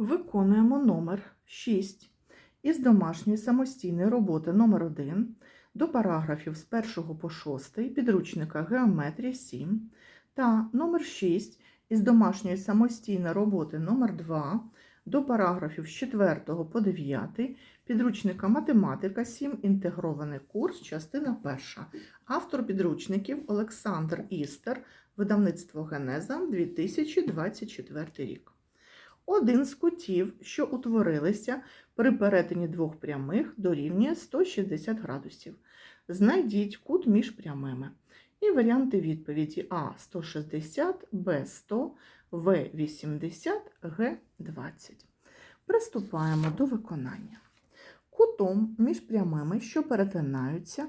Виконуємо номер 6 із домашньої самостійної роботи номер 1 до параграфів з 1 по 6 підручника Геометрія 7 та номер 6 із домашньої самостійної роботи номер 2 до параграфів з 4 по 9 підручника Математика 7 інтегрований курс, частина 1. Автор підручників Олександр Істер, видавництво Генеза 2024 рік. Один з кутів, що утворилися при перетині двох прямих, дорівнює 160 градусів. Знайдіть кут між прямими. І варіанти відповіді А 160, Б 100, В 80, Г 20. Приступаємо до виконання. Кутом між прямими, що перетинаються,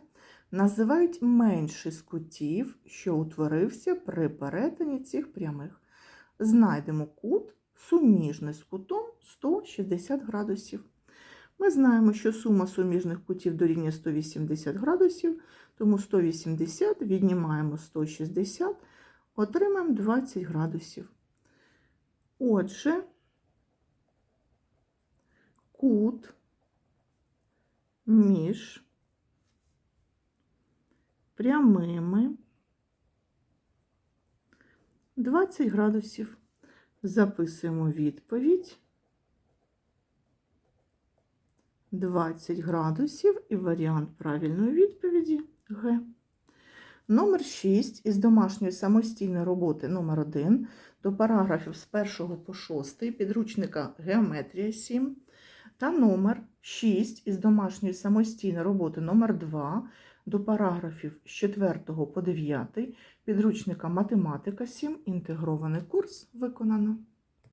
називають менший з кутів, що утворився при перетині цих прямих. Знайдемо кут суміжний з кутом 160 градусів. Ми знаємо, що сума суміжних кутів дорівнює 180 градусів, тому 180 віднімаємо 160, отримаємо 20 градусів. Отже, кут між прямими 20 градусів. Записуємо відповідь 20 градусів і варіант правильної відповіді Г. Номер 6 із домашньої самостійної роботи номер 1 до параграфів з 1 по 6 підручника Геометрія 7 та номер 6 із домашньої самостійної роботи номер 2 до параграфів з 4 по 9 підручника Математика 7 інтегрований курс виконано.